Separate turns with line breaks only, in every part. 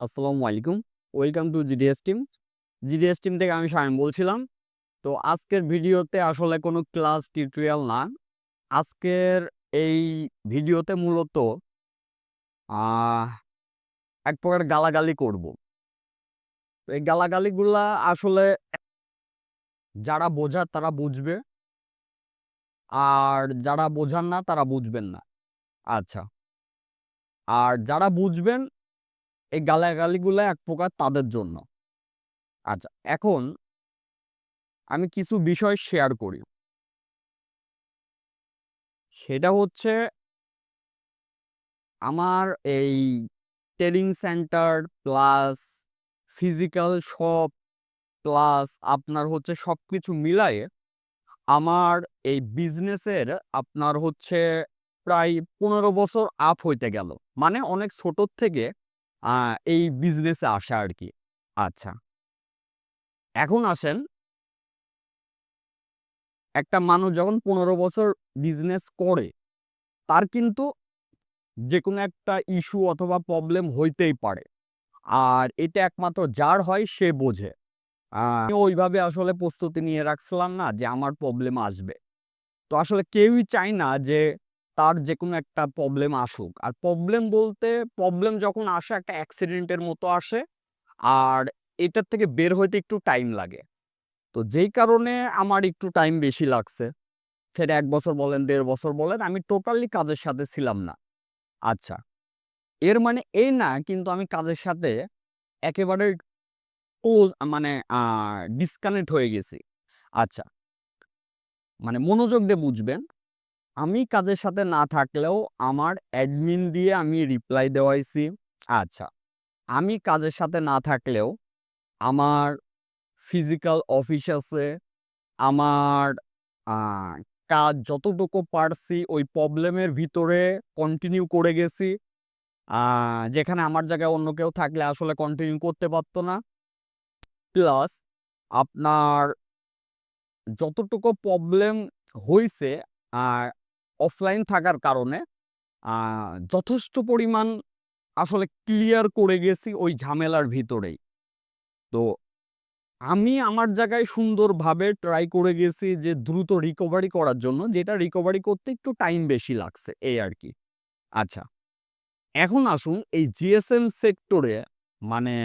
আসসালামু আলাইকুম। Welcome to GDS team GDS team থেকে আমি শামিম বলছিলাম। তো আজকের ভিডিওতে আসলে কোনো ক্লাস টিউটোরিয়াল না। আজকের এই ভিডিওতে মূলত এক প্রকার গালাগালি করব। এই গালাগালিগুলা আসলে যারা বোঝার তারা বুঝবে। আর যারা বোঝার না তারা বুঝবেন না। আচ্ছা। আর যারা বুঝবেন এই গালাগালিগুলো এক প্রকার তাদের জন্য। আচ্ছা এখন আমি কিছু বিষয় শেয়ার করি। সেটা হচ্ছে আমার এই training centre plus physical shop plus আপনার হচ্ছে সব কিছু মিলায়ে আমার এই বিজনেসের আপনার হচ্ছে প্রায় পনেরো বছর আপ হইতে গেল। মানে অনেক ছোটোর থেকে এই বিজনেসে আসা আর কি আচ্ছা। এখন আসেন একটা মানুষ যখন পনেরো বছর বিজনেস করে, তার কিন্তু যে কোনো একটা ইস্যু অথবা প্রবলেম হইতেই পারে। আর এটা একমাত্র যার হয় সে বোঝে। ওইভাবে আসলে প্রস্তুতি নিয়ে রাখছিলাম না যে আমার প্রবলেম আসবে। তো আসলে কেউই চায় না যে তার যে কোনো একটা প্রবলেম আসুক। আর প্রবলেম বলতে প্রবলেম যখন আসে, একটা অ্যাক্সিডেন্টের মতো আসে। আর এটার থেকে বের হইতে একটু টাইম লাগে। তো যেই কারণে আমার একটু টাইম বেশি লাগছে। সেটা এক বছর বলেন, দেড় বছর বলেন, আমি টোটালি কাজের সাথে ছিলাম না। আচ্ছা এর মানে এই না, কিন্তু আমি কাজের সাথে একেবারে মানে ডিসকানেক্ট হয়ে গেছি। আচ্ছা মানে মনোযোগ দিয়ে বুঝবেন আমি কাজের সাথে না থাকলেও আমার অ্যাডমিন দিয়ে আমি রিপ্লাই দেওয়াইছি। আচ্ছা আমি কাজের সাথে না থাকলেও আমার ফিজিক্যাল অফিস আছে, আমার কাজ যতটুকু পারছি ওই প্রবলেমের ভিতরে কন্টিনিউ করে গেছি। যেখানে আমার জায়গায় অন্য কেউ থাকলে আসলে কন্টিনিউ করতে পারতো না। প্লাস আপনার যতটুকু প্রবলেম হয়েছে অফলাইন থাকার কারণে যথেষ্ট পরিমাণ আসলে ক্লিয়ার করে গেছি ওই ঝামেলার ভিতরেই। তো আমি আমার জায়গায় সুন্দরভাবে ট্রাই করে গেছি যে দ্রুত রিকভারি করার জন্য, যেটা রিকভারি করতে একটু টাইম বেশি লাগছে, এই আর কি। আচ্ছা এখন আসুন এই জিএসএম সেক্টরে মানে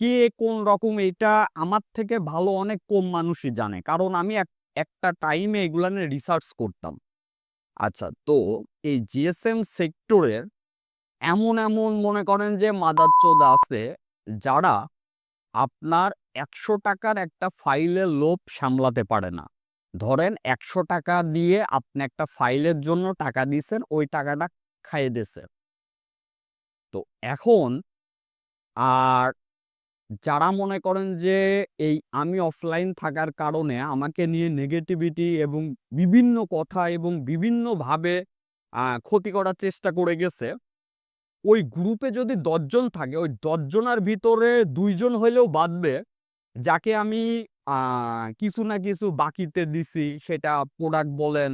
কে কোন রকম এটা আমার থেকে ভালো অনেক কম মানুষই জানে। কারণ আমি এক একটা টাইমে এগুলা নিয়ে রিসার্চ করতাম। আচ্ছা তো এই জিএসএম সেক্টরের এমন এমন মনে করেন যে মাদারচোদ আছে, যারা আপনার একশো টাকার একটা ফাইলের লোভ সামলাতে পারে না। ধরেন একশো টাকা দিয়ে আপনি একটা ফাইলের জন্য টাকা দিয়েছেন, ওই টাকাটা খাইয়ে দিয়েছেন। তো এখন আর যারা মনে করেন যে, এই আমি অফলাইন থাকার কারণে আমাকে নিয়ে নেগেটিভিটি এবং বিভিন্ন কথা এবং বিভিন্নভাবে ক্ষতি করার চেষ্টা করে গেছে, ওই গ্রুপে যদি দশজন থাকে, ওই দশজনের ভিতরে দুইজন হলেও বাদবে যাকে আমি কিছু না কিছু বাকিতে দিছি, সেটা প্রোডাক্ট বলেন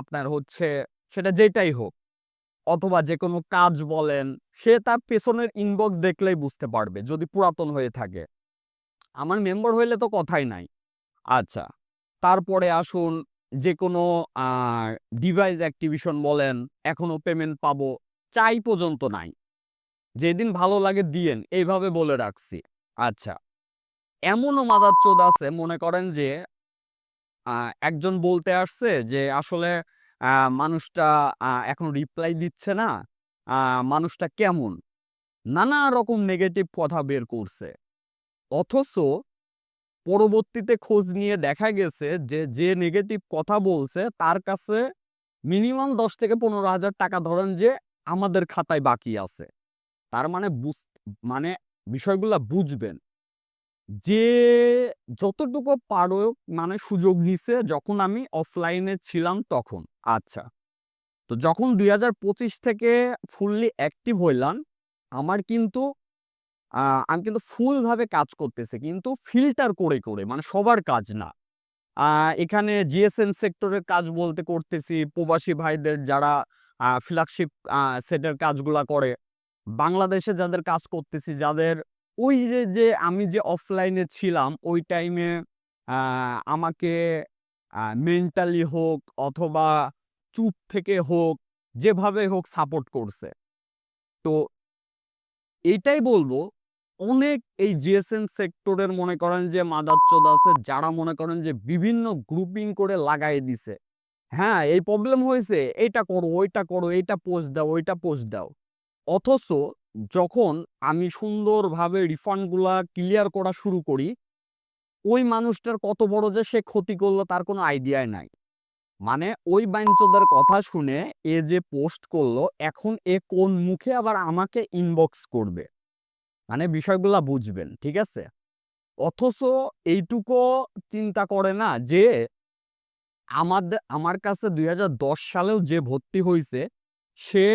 আপনার হচ্ছে, সেটা যেটাই হোক। অথবা যে কোনো কাজ বলেন, সে তার পেছনের ইনবক্স দেখলেই বুঝতে পারবে, যদি পুরাতন হয়ে থাকে। আমার মেম্বার হইলে তো কথাই নাই। আচ্ছা তারপরে আসুন, যে কোনো ডিভাইস অ্যাক্টিভিশন বলেন, এখনও পেমেন্ট পাবো, চাই পর্যন্ত নাই। যেদিন ভালো লাগে দিয়েন, এইভাবে বলে রাখছি। আচ্ছা এমনও মাদার চোদ আছে, মনে করেন যে একজন বলতে আসছে যে, আসলে মানুষটা এখন রিপ্লাই দিচ্ছে না। মানুষটা কেমন? নানা রকম নেগেটিভ কথা বের করছে। অথচ পরবর্তীতে খোঁজ নিয়ে দেখা গেছে যে যে নেগেটিভ কথা বলছে, তার কাছে মিনিমাম দশ থেকে পনেরো হাজার টাকা ধরেন যে, আমাদের খাতায় বাকি আছে। তার মানে মানে বিষয়গুলা বুঝবেন। যে যতটুকু পারো মানে সুযোগ নিছে যখন আমি অফলাইনে ছিলাম তখন। আচ্ছা তো যখন দুই হাজার পঁচিশ থেকে ফুললি অ্যাক্টিভ হইলাম আমার কিন্তু আমি কিন্তু ফুলভাবে কাজ করতেছি কিন্তু ফিল্টার করে করে মানে সবার কাজ না। এখানে জিএসএন সেক্টরের কাজ বলতে করতেছি প্রবাসী ভাইদের যারা ফ্ল্যাগশিপ সেটের কাজগুলা করে। বাংলাদেশে যাদের কাজ করতেছি, যাদের ওই যে, যে আমি যে অফলাইনে ছিলাম ওই টাইমে আমাকে মেন্টালি হোক অথবা চুপ থেকে হোক, যেভাবে হোক সাপোর্ট করছে। তো এইটাই বলব, অনেক এই জিএসএম সেক্টরের মনে করেন যে মাদারচোদ আছে, যারা মনে করেন যে বিভিন্ন গ্রুপিং করে লাগাই দিছে। হ্যাঁ, এই প্রবলেম হয়েছে, এইটা করো, ওইটা করো, এইটা পোস্ট দাও, ওইটা পোস্ট দাও। অথচ যখন আমি সুন্দরভাবে রিফান্ডগুলা ক্লিয়ার করা শুরু করি, ওই মানুষটার কত বড় যে সে ক্ষতি করল তার কোনো আইডিয়াই নাই। মানে ওই বাইনচোদের কথা শুনে এ যে পোস্ট করল, এখন এ কোন মুখে আবার আমাকে ইনবক্স করবে। মানে বিষয়গুলা বুঝবেন, ঠিক আছে? অথচ এইটুকু চিন্তা করে না যে আমাদে আমার কাছে ২০১০ সালেও যে ভর্তি হয়েছে সে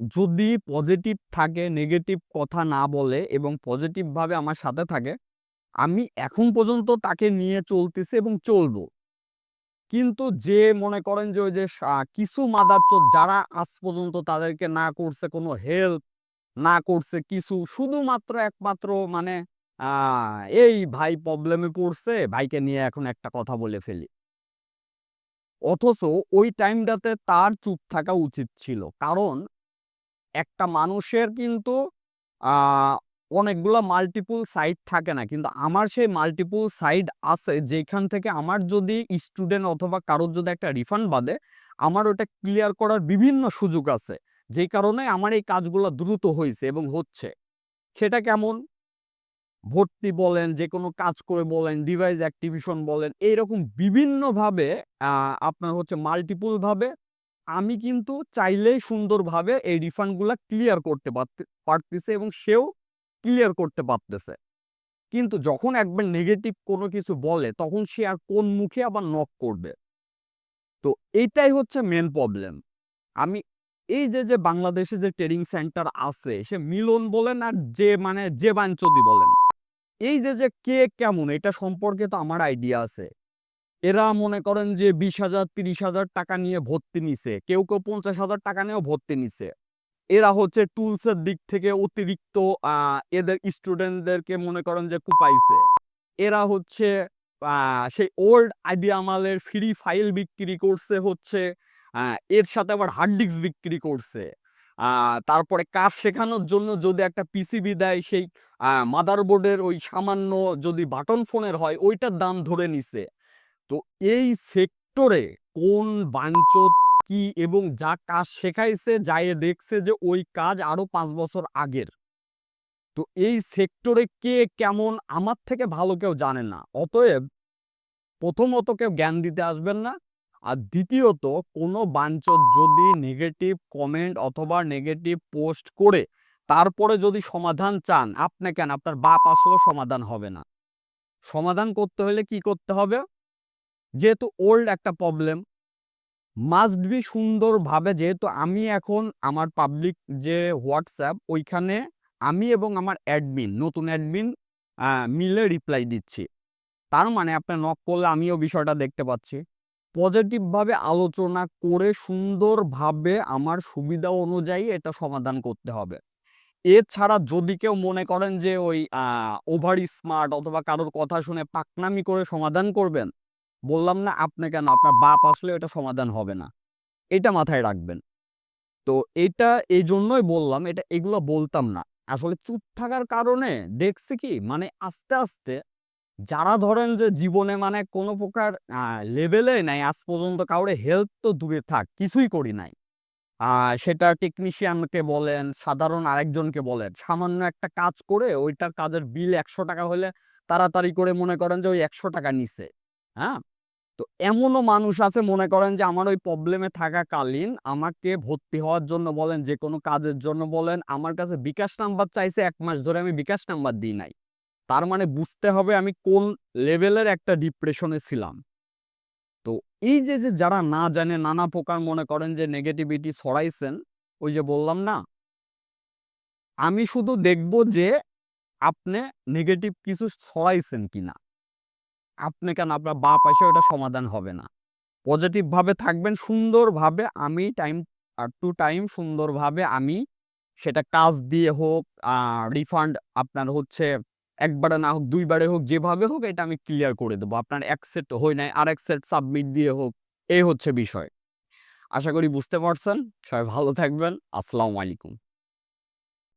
যদি পজিটিভ থাকে, নেগেটিভ কথা না বলে এবং পজিটিভ ভাবে আমার সাথে থাকে, আমি এখন পর্যন্ত তাকে নিয়ে চলতেছি এবং চলবো। কিন্তু যে মনে করেন যে ওই যে কিছু মাদারচোদ যারা আজ পর্যন্ত তাদেরকে না করছে কোনো হেল্প, না করছে কিছু, শুধুমাত্র একমাত্র মানে এই ভাই প্রবলেমে পড়ছে, ভাইকে নিয়ে এখন একটা কথা বলে ফেলি। অথচ ওই টাইমটাতে তার চুপ থাকা উচিত ছিল। কারণ একটা মানুষের কিন্তু অনেকগুলা মাল্টিপল সাইড থাকে না। কিন্তু আমার সেই মাল্টিপল সাইড আছে যেখান থেকে আমার যদি স্টুডেন্ট অথবা কারোর যদি একটা রিফান্ড বাদে, আমার ওটা ক্লিয়ার করার বিভিন্ন সুযোগ আছে। যেই কারণে আমার এই কাজগুলো দ্রুত হয়েছে এবং হচ্ছে। সেটা কেমন? ভর্তি বলেন, যে কোনো কাজ করে বলেন, ডিভাইস অ্যাক্টিভিশন বলেন, এইরকম বিভিন্নভাবে আপনার হচ্ছে মাল্টিপল ভাবে আমি কিন্তু চাইলেই সুন্দরভাবে এই রিফান্ডগুলা ক্লিয়ার করতে পারতেছে এবং সেও ক্লিয়ার করতে পারতেছে। কিন্তু যখন একবার নেগেটিভ কোনো কিছু বলে, তখন সে আর কোন মুখে আবার নক করবে? তো এইটাই হচ্ছে মেন প্রবলেম। আমি এই যে, যে বাংলাদেশে যে ট্রেনিং সেন্টার আছে, সে মিলন বলেন আর যে মানে যে বাইনচোদই বলেন। এই যে, যে কে কেমন এটা সম্পর্কে তো আমার আইডিয়া আছে। এরা মনে করেন যে বিশ হাজার তিরিশ হাজার টাকা নিয়ে ভর্তি নিছে। কেউ, কেউ ৫০,০০০ টাকা নিয়েও ভর্তি নিছে। এরা হচ্ছে টুলসের দিক থেকে অতিরিক্ত এদের স্টুডেন্টদেরকে মনে করেন যে কুপাইছে। এরা হচ্ছে সেই ওল্ড আইডি আমালের ফ্রি ফাইল বিক্রি করছে হচ্ছে এর সাথে আবার হার্ড ডিস্ক বিক্রি করছে। তারপরে কাজ শেখানোর জন্য যদি একটা পিসিবি দেয় সেই মাদারবোর্ডের ওই সামান্য যদি বাটন ফোনের হয় ওইটার দাম ধরে নিছে। তো এই সেক্টরে কোন বাইনচোদ কি এবং যা কাজ শেখাইছে যাইয়ে দেখছে যে ওই কাজ আরও পাঁচ বছর আগের। তো এই সেক্টরে কে কেমন আমার থেকে ভালো কেউ জানে না। অতএব প্রথমত কেউ জ্ঞান দিতে আসবেন না। আর দ্বিতীয়ত কোনো বাঞ্চোদ যদি নেগেটিভ কমেন্ট অথবা নেগেটিভ পোস্ট করে তারপরে যদি সমাধান চান, আপনি কেন আপনার বাপ আসলেও সমাধান হবে না। সমাধান করতে হলে কি করতে হবে? যেহেতু ওল্ড একটা প্রবলেম মাস্ট বি সুন্দরভাবে যেহেতু আমি এখন আমার পাবলিক যে হোয়াটসঅ্যাপ ওইখানে আমি এবং আমার অ্যাডমিন, নতুন অ্যাডমিন মিলে রিপ্লাই দিচ্ছি। তার মানে আপনার নক করলে আমিও বিষয়টা দেখতে পাচ্ছি। পজিটিভভাবে আলোচনা করে সুন্দরভাবে আমার সুবিধা অনুযায়ী এটা সমাধান করতে হবে। এছাড়া যদি কেউ মনে করেন যে ওই ওভার স্মার্ট অথবা কারোর কথা শুনে পাকনামি করে সমাধান করবেন, বললাম না আপনি কেন আপনার বাপ আসলে এটা সমাধান হবে না। এটা মাথায় রাখবেন। তো এটা এই জন্যই বললাম এটা এগুলো বলতাম না। আসলে চুপ থাকার কারণে দেখছি কি মানে আস্তে, আস্তে যারা ধরেন যে জীবনে মানে কোনো প্রকার লেভেলে নাই আজ পর্যন্ত কাউরে হেল্প তো দূরে থাক, কিছুই করি নাই। সেটা টেকনিশিয়ানকে বলেন, সাধারণ আরেকজনকে বলেন। সামান্য একটা কাজ করে ওইটার কাজের বিল ৳১০০ হলে তাড়াতাড়ি করে মনে করেন যে ওই ৳১০০ নিছে। হ্যাঁ? তো এমনও মানুষ আছে মনে করেন যে আমার ওই প্রবলেমে থাকাকালীন আমাকে ভর্তি হওয়ার জন্য বলেন, যেকোনো কাজের জন্য বলেন, আমার কাছে বিকাশ নাম্বার চাইছে এক মাস ধরে আমি বিকাশ নাম্বার দিই নাই। তার মানে বুঝতে হবে আমি কোন লেভেলের একটা ডিপ্রেশনে ছিলাম। তো এই যে, যে যারা না জানে নানা প্রকার মনে করেন যে নেগেটিভিটি ছড়াইছেন, ওই যে বললাম না? আমি শুধু দেখব যে আপনি নেগেটিভ কিছু ছড়াইছেন কিনা। আপনি কেন আপনার বাপ আইসা ওটা সমাধান হবে না। পজিটিভ ভাবে থাকবেন সুন্দরভাবে আমি টাইম টু টাইম সুন্দরভাবে আমি সেটা কাজ দিয়ে হোক রিফান্ড আপনার হচ্ছে একবারে না হোক, দুইবারে হোক, যেভাবে হোক এটা আমি ক্লিয়ার করে দেবো। আপনার এক সেট হয় নাই, আর এক সেট সাবমিট দিয়ে হোক, এই হচ্ছে বিষয়। আশা করি বুঝতে পারছেন। সবাই ভালো থাকবেন। আসসালামু আলাইকুম।